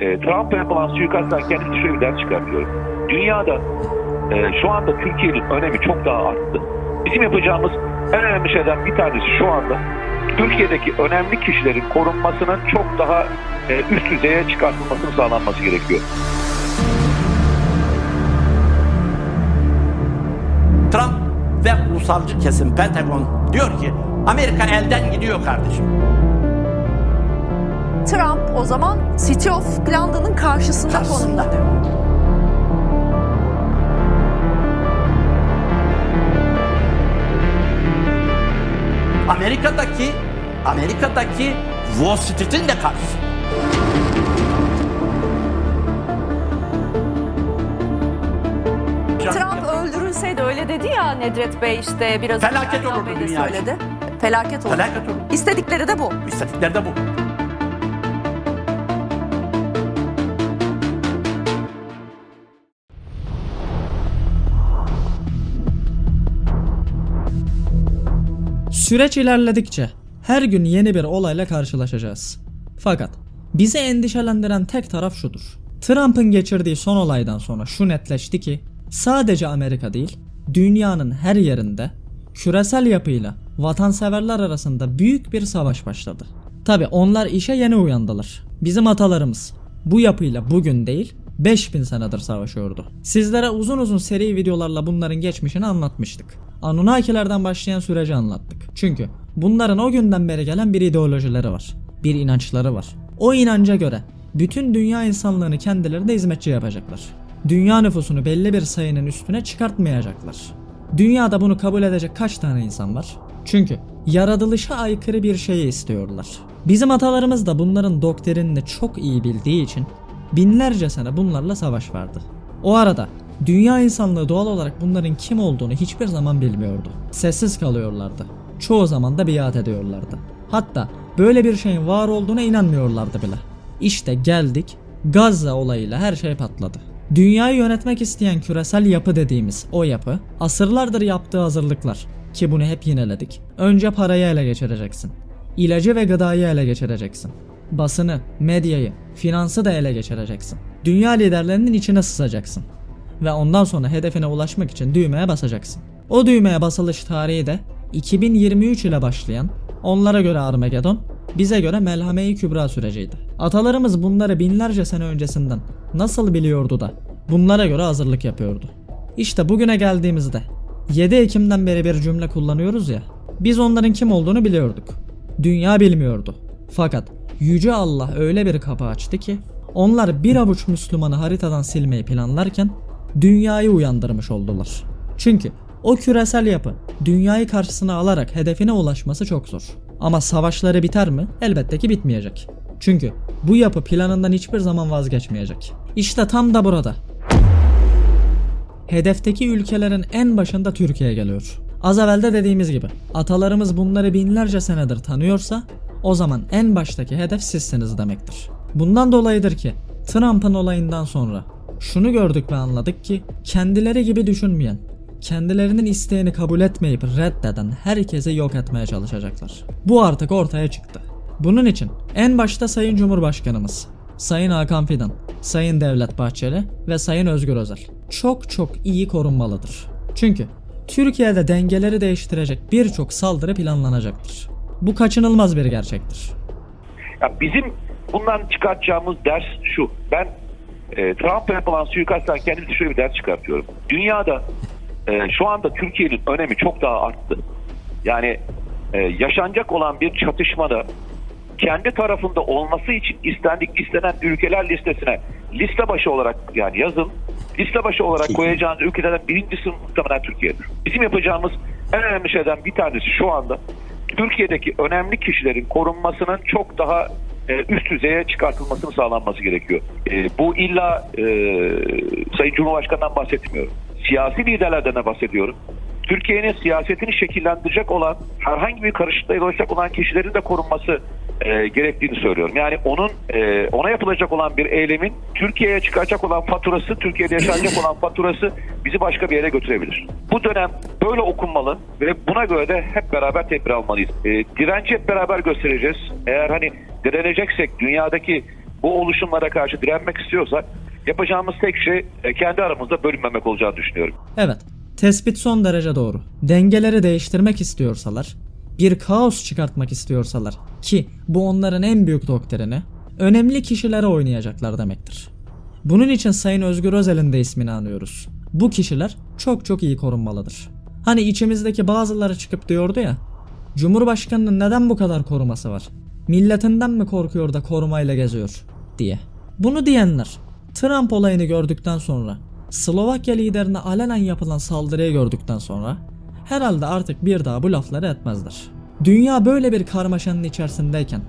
e, Trump'a yapılan suikasttan kendisi şöyle bir ders çıkartıyorum. Dünyada e, şu anda Türkiye'nin önemi çok daha arttı. Bizim yapacağımız en önemli şeyden bir tanesi şu anda Türkiye'deki önemli kişilerin korunmasının çok daha e, üst düzeye çıkartılmasının sağlanması gerekiyor. Trump ve ulusalcı kesim Pentagon diyor ki Amerika elden gidiyor kardeşim. Trump o zaman City of London'ın karşısında, Karşısında. konumda. Amerika'daki Amerika'daki Wall Street'in de karşısı. Trump öldürülseydi öyle dedi ya Nedret Bey işte biraz Felaket olurdu Bey de dünya için. söyledi. Felaket olur. Felaket olur. İstedikleri de bu. İstedikleri de bu. Süreç ilerledikçe her gün yeni bir olayla karşılaşacağız. Fakat bizi endişelendiren tek taraf şudur. Trump'ın geçirdiği son olaydan sonra şu netleşti ki sadece Amerika değil, dünyanın her yerinde küresel yapıyla vatanseverler arasında büyük bir savaş başladı. Tabi onlar işe yeni uyandılar. Bizim atalarımız bu yapıyla bugün değil 5000 senedir savaşıyordu. Sizlere uzun uzun seri videolarla bunların geçmişini anlatmıştık. Anunnakilerden başlayan süreci anlattık. Çünkü bunların o günden beri gelen bir ideolojileri var. Bir inançları var. O inanca göre bütün dünya insanlığını kendilerine hizmetçi yapacaklar. Dünya nüfusunu belli bir sayının üstüne çıkartmayacaklar. Dünyada bunu kabul edecek kaç tane insan var? Çünkü yaratılışa aykırı bir şeyi istiyorlar. Bizim atalarımız da bunların doktrinini çok iyi bildiği için binlerce sene bunlarla savaş vardı. O arada dünya insanlığı doğal olarak bunların kim olduğunu hiçbir zaman bilmiyordu. Sessiz kalıyorlardı. Çoğu zaman da biat ediyorlardı. Hatta böyle bir şeyin var olduğuna inanmıyorlardı bile. İşte geldik Gazze olayıyla her şey patladı. Dünyayı yönetmek isteyen küresel yapı dediğimiz o yapı asırlardır yaptığı hazırlıklar ki bunu hep yineledik. Önce parayı ele geçireceksin. İlacı ve gıdayı ele geçireceksin. Basını, medyayı, finansı da ele geçireceksin. Dünya liderlerinin içine sızacaksın. Ve ondan sonra hedefine ulaşmak için düğmeye basacaksın. O düğmeye basılış tarihi de 2023 ile başlayan, onlara göre Armagedon, bize göre Melhame-i Kübra süreciydi. Atalarımız bunları binlerce sene öncesinden nasıl biliyordu da bunlara göre hazırlık yapıyordu. İşte bugüne geldiğimizde 7 Ekim'den beri bir cümle kullanıyoruz ya. Biz onların kim olduğunu biliyorduk. Dünya bilmiyordu. Fakat Yüce Allah öyle bir kapı açtı ki onlar bir avuç Müslümanı haritadan silmeyi planlarken dünyayı uyandırmış oldular. Çünkü o küresel yapı dünyayı karşısına alarak hedefine ulaşması çok zor. Ama savaşları biter mi? Elbette ki bitmeyecek. Çünkü bu yapı planından hiçbir zaman vazgeçmeyecek. İşte tam da burada hedefteki ülkelerin en başında Türkiye geliyor. Az evvel de dediğimiz gibi atalarımız bunları binlerce senedir tanıyorsa o zaman en baştaki hedef sizsiniz demektir. Bundan dolayıdır ki Trump'ın olayından sonra şunu gördük ve anladık ki kendileri gibi düşünmeyen, kendilerinin isteğini kabul etmeyip reddeden herkesi yok etmeye çalışacaklar. Bu artık ortaya çıktı. Bunun için en başta Sayın Cumhurbaşkanımız, Sayın Hakan Fidan, Sayın Devlet Bahçeli ve Sayın Özgür Özel çok çok iyi korunmalıdır. Çünkü Türkiye'de dengeleri değiştirecek birçok saldırı planlanacaktır. Bu kaçınılmaz bir gerçektir. Ya bizim bundan çıkartacağımız ders şu. Ben e, Trump'a yapılan suikasttan kendisi şöyle bir ders çıkartıyorum. Dünyada e, şu anda Türkiye'nin önemi çok daha arttı. Yani e, yaşanacak olan bir çatışmada kendi tarafında olması için istendik istenen ülkeler listesine liste başı olarak yani yazın liste başı olarak koyacağınız ülkelerden birincisi muhtemelen Türkiye'dir. Bizim yapacağımız en önemli şeyden bir tanesi şu anda Türkiye'deki önemli kişilerin korunmasının çok daha üst düzeye çıkartılmasını sağlanması gerekiyor. E, bu illa e, Sayın Cumhurbaşkanı'ndan bahsetmiyorum. Siyasi liderlerden de bahsediyorum. Türkiye'nin siyasetini şekillendirecek olan herhangi bir karışıklığa yol açacak olan kişilerin de korunması e, gerektiğini söylüyorum. Yani onun e, ona yapılacak olan bir eylemin Türkiye'ye çıkacak olan faturası, Türkiye'de yaşanacak olan faturası bizi başka bir yere götürebilir. Bu dönem böyle okunmalı ve buna göre de hep beraber tedbir almalıyız. E, direnci hep beraber göstereceğiz. Eğer hani direneceksek dünyadaki bu oluşumlara karşı direnmek istiyorsak yapacağımız tek şey e, kendi aramızda bölünmemek olacağını düşünüyorum. Evet, tespit son derece doğru. Dengeleri değiştirmek istiyorsalar, bir kaos çıkartmak istiyorsalar ki bu onların en büyük doktrini, önemli kişilere oynayacaklar demektir. Bunun için Sayın Özgür Özel'in de ismini anıyoruz. Bu kişiler çok çok iyi korunmalıdır. Hani içimizdeki bazıları çıkıp diyordu ya, Cumhurbaşkanının neden bu kadar koruması var? Milletinden mi korkuyor da korumayla geziyor diye. Bunu diyenler Trump olayını gördükten sonra Slovakya liderine alenen yapılan saldırıyı gördükten sonra herhalde artık bir daha bu lafları etmezler. Dünya böyle bir karmaşanın içerisindeyken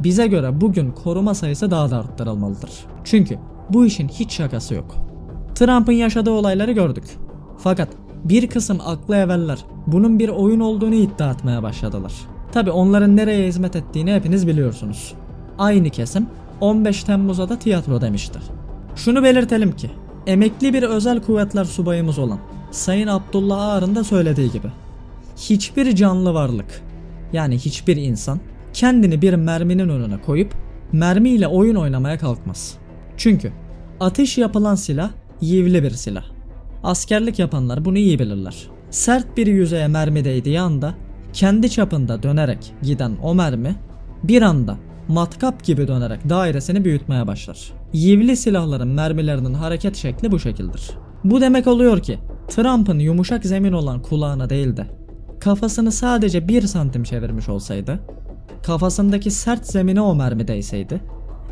bize göre bugün koruma sayısı daha da arttırılmalıdır. Çünkü bu işin hiç şakası yok. Trump'ın yaşadığı olayları gördük. Fakat bir kısım aklı eveller bunun bir oyun olduğunu iddia etmeye başladılar. Tabi onların nereye hizmet ettiğini hepiniz biliyorsunuz. Aynı kesim 15 Temmuz'a da tiyatro demişti. Şunu belirtelim ki emekli bir özel kuvvetler subayımız olan Sayın Abdullah Ağar'ın da söylediği gibi hiçbir canlı varlık yani hiçbir insan kendini bir merminin önüne koyup mermiyle oyun oynamaya kalkmaz. Çünkü ateş yapılan silah yivli bir silah. Askerlik yapanlar bunu iyi bilirler. Sert bir yüzeye mermi değdiği anda kendi çapında dönerek giden o mermi bir anda matkap gibi dönerek dairesini büyütmeye başlar. Yivli silahların mermilerinin hareket şekli bu şekildir. Bu demek oluyor ki Trump'ın yumuşak zemin olan kulağına değil de kafasını sadece 1 santim çevirmiş olsaydı, kafasındaki sert zemine o mermi değseydi,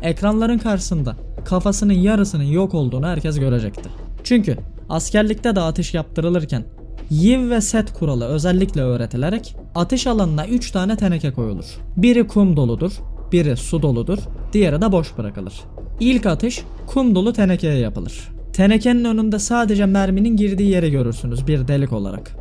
ekranların karşısında kafasının yarısının yok olduğunu herkes görecekti. Çünkü askerlikte de atış yaptırılırken yiv ve set kuralı özellikle öğretilerek atış alanına 3 tane teneke koyulur. Biri kum doludur, biri su doludur, diğeri de boş bırakılır. İlk atış kum dolu tenekeye yapılır. Tenekenin önünde sadece merminin girdiği yeri görürsünüz bir delik olarak.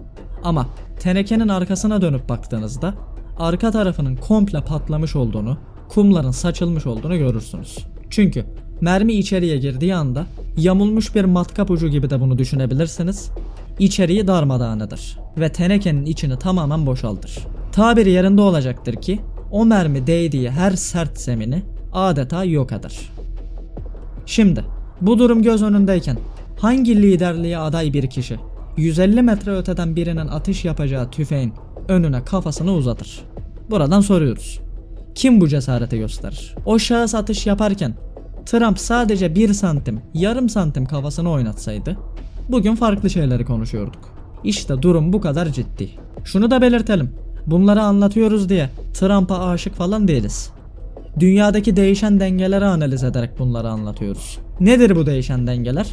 Ama tenekenin arkasına dönüp baktığınızda arka tarafının komple patlamış olduğunu, kumların saçılmış olduğunu görürsünüz. Çünkü mermi içeriye girdiği anda yamulmuş bir matkap ucu gibi de bunu düşünebilirsiniz. İçeriği darmadağınıdır ve tenekenin içini tamamen boşaltır. Tabiri yerinde olacaktır ki o mermi değdiği her sert zemini adeta yok eder. Şimdi bu durum göz önündeyken hangi liderliğe aday bir kişi 150 metre öteden birinin atış yapacağı tüfeğin önüne kafasını uzatır? Buradan soruyoruz. Kim bu cesareti gösterir? O şahıs atış yaparken Trump sadece 1 santim, yarım santim kafasını oynatsaydı bugün farklı şeyleri konuşuyorduk. İşte durum bu kadar ciddi. Şunu da belirtelim. Bunları anlatıyoruz diye Trump'a aşık falan değiliz. Dünyadaki değişen dengeleri analiz ederek bunları anlatıyoruz. Nedir bu değişen dengeler?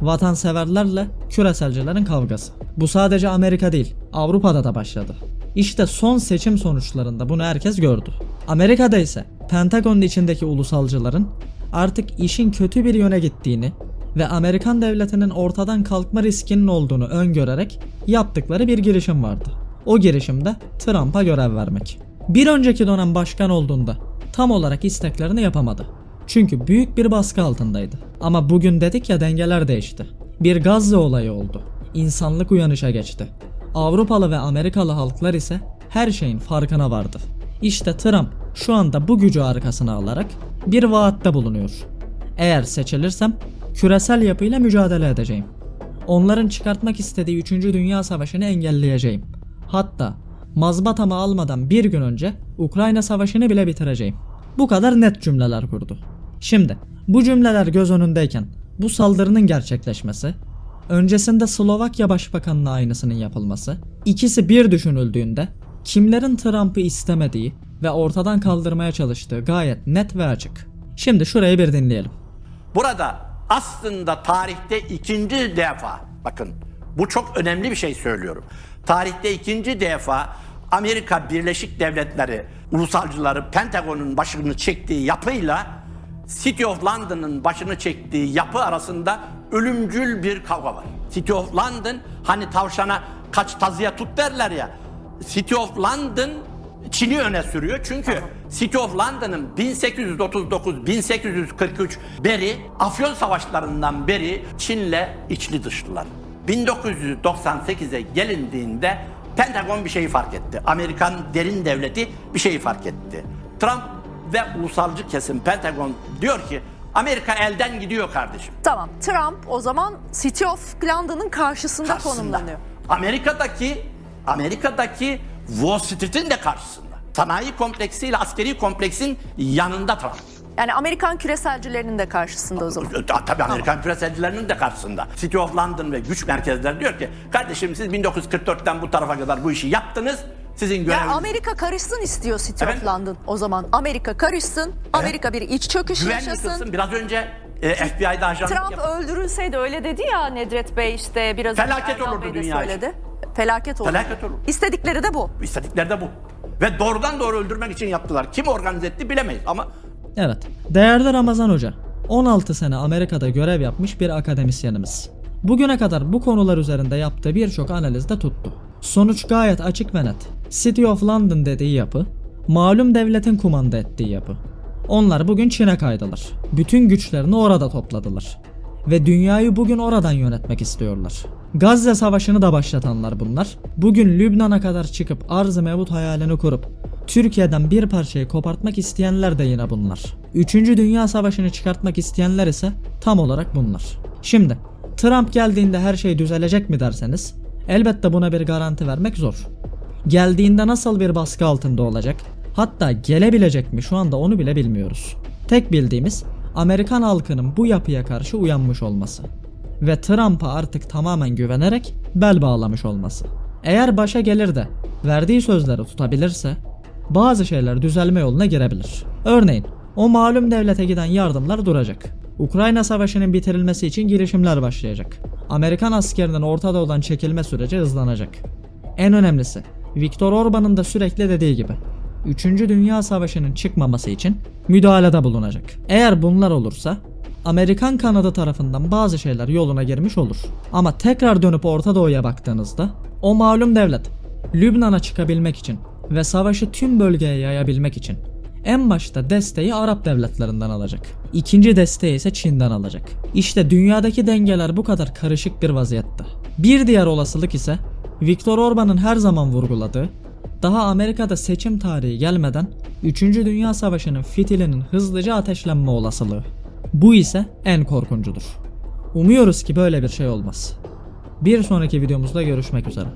Vatanseverlerle küreselcilerin kavgası. Bu sadece Amerika değil, Avrupa'da da başladı. İşte son seçim sonuçlarında bunu herkes gördü. Amerika'da ise Pentagon'un içindeki ulusalcıların artık işin kötü bir yöne gittiğini ve Amerikan devletinin ortadan kalkma riskinin olduğunu öngörerek yaptıkları bir girişim vardı. O girişimde Trump'a görev vermek. Bir önceki dönem başkan olduğunda tam olarak isteklerini yapamadı. Çünkü büyük bir baskı altındaydı. Ama bugün dedik ya dengeler değişti. Bir Gazze olayı oldu. İnsanlık uyanışa geçti. Avrupalı ve Amerikalı halklar ise her şeyin farkına vardı. İşte Trump şu anda bu gücü arkasına alarak bir vaatte bulunuyor. Eğer seçilirsem küresel yapıyla mücadele edeceğim. Onların çıkartmak istediği 3. Dünya Savaşı'nı engelleyeceğim. Hatta mazbatamı almadan bir gün önce Ukrayna Savaşı'nı bile bitireceğim. Bu kadar net cümleler kurdu. Şimdi bu cümleler göz önündeyken bu saldırının gerçekleşmesi, öncesinde Slovakya Başbakanı'na aynısının yapılması, ikisi bir düşünüldüğünde kimlerin Trump'ı istemediği ve ortadan kaldırmaya çalıştığı gayet net ve açık. Şimdi şurayı bir dinleyelim. Burada aslında tarihte ikinci defa bakın bu çok önemli bir şey söylüyorum. Tarihte ikinci defa Amerika Birleşik Devletleri ulusalcıları Pentagon'un başını çektiği yapıyla City of London'ın başını çektiği yapı arasında ölümcül bir kavga var. City of London hani tavşana kaç tazıya tut derler ya. City of London Çin'i öne sürüyor. Çünkü City of London'ın 1839-1843 beri Afyon savaşlarından beri Çin'le içli dışlılar. 1998'e gelindiğinde Pentagon bir şeyi fark etti. Amerikan derin devleti bir şeyi fark etti. Trump ve ulusalcı kesim Pentagon diyor ki Amerika elden gidiyor kardeşim. Tamam Trump o zaman City of London'ın karşısında, Karşısında. konumlanıyor. Amerika'daki Amerika'daki Wall Street'in de karşısında. Sanayi kompleksiyle askeri kompleksin yanında Trump. Yani Amerikan küreselcilerinin de karşısında o zaman. Ta- Tabii Amerikan küreselcilerinin de karşısında. City of London ve güç merkezleri diyor ki kardeşim siz 1944'ten bu tarafa kadar bu işi yaptınız. Sizin göreviniz... Yani Amerika karışsın istiyor City of London o zaman. Amerika karışsın, Amerika bir iç çöküş Güven yaşasın. yıkılsın. Biraz önce e, FBI'da ajanlık Trump yap- öldürülseydi öyle dedi ya Nedret Bey işte biraz önce Felaket Erdal olurdu Bey de dünya için. söyledi. Felaket olur. Felaket olur. İstedikleri de bu. İstedikleri de bu. Ve doğrudan doğru öldürmek için yaptılar. Kim organize etti bilemeyiz ama Evet. Değerli Ramazan Hoca, 16 sene Amerika'da görev yapmış bir akademisyenimiz. Bugüne kadar bu konular üzerinde yaptığı birçok analiz de tuttu. Sonuç gayet açık ve net. City of London dediği yapı, malum devletin kumanda ettiği yapı. Onlar bugün Çin'e kaydılar. Bütün güçlerini orada topladılar. Ve dünyayı bugün oradan yönetmek istiyorlar. Gazze savaşını da başlatanlar bunlar. Bugün Lübnan'a kadar çıkıp arz-ı mevut hayalini kurup Türkiye'den bir parçayı kopartmak isteyenler de yine bunlar. Üçüncü Dünya Savaşı'nı çıkartmak isteyenler ise tam olarak bunlar. Şimdi Trump geldiğinde her şey düzelecek mi derseniz elbette buna bir garanti vermek zor. Geldiğinde nasıl bir baskı altında olacak? Hatta gelebilecek mi şu anda onu bile bilmiyoruz. Tek bildiğimiz Amerikan halkının bu yapıya karşı uyanmış olması ve Trump'a artık tamamen güvenerek bel bağlamış olması. Eğer başa gelir de verdiği sözleri tutabilirse bazı şeyler düzelme yoluna girebilir. Örneğin o malum devlete giden yardımlar duracak. Ukrayna savaşının bitirilmesi için girişimler başlayacak. Amerikan askerinin Orta Doğu'dan çekilme süreci hızlanacak. En önemlisi Viktor Orban'ın da sürekli dediği gibi 3. Dünya Savaşı'nın çıkmaması için müdahalede bulunacak. Eğer bunlar olursa Amerikan kanadı tarafından bazı şeyler yoluna girmiş olur. Ama tekrar dönüp Orta Doğu'ya baktığınızda o malum devlet Lübnan'a çıkabilmek için ve savaşı tüm bölgeye yayabilmek için en başta desteği Arap devletlerinden alacak. İkinci desteği ise Çin'den alacak. İşte dünyadaki dengeler bu kadar karışık bir vaziyette. Bir diğer olasılık ise Viktor Orban'ın her zaman vurguladığı daha Amerika'da seçim tarihi gelmeden 3. Dünya Savaşı'nın fitilinin hızlıca ateşlenme olasılığı. Bu ise en korkuncudur. Umuyoruz ki böyle bir şey olmaz. Bir sonraki videomuzda görüşmek üzere.